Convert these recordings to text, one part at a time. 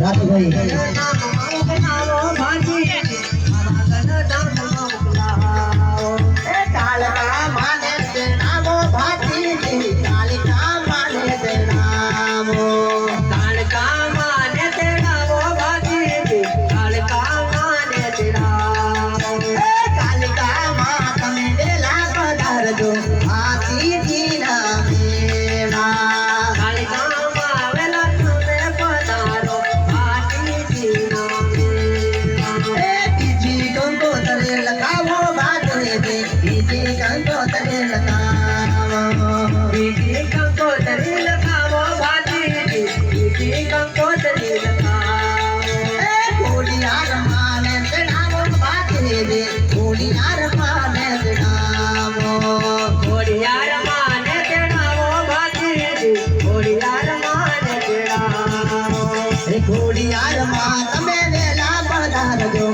રાધુભાઈ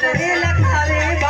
করে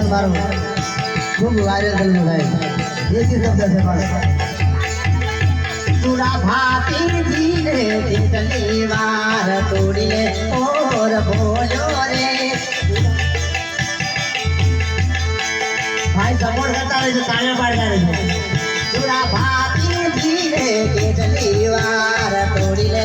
मिलन मारो खूब वायरल दिल में गए। ये देसी सबसे पढ़ चूड़ा भाती झीले तितली वार तोड़िए और बोलो रे। भाई सपोर्ट करता रहे तालियाँ पाड़ता रहे चूड़ा भाती झीले तितली वार तोड़िए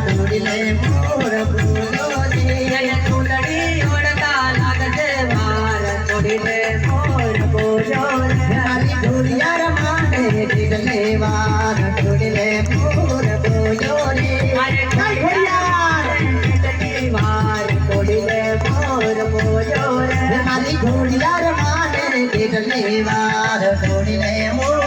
તુલડી મોર ફૂલો જી તુલડી ઓળતા લાગજે માર તુલડી મોર ફૂલો મારી ધુરિયાર માને દિગલે વાર તુલડી મોર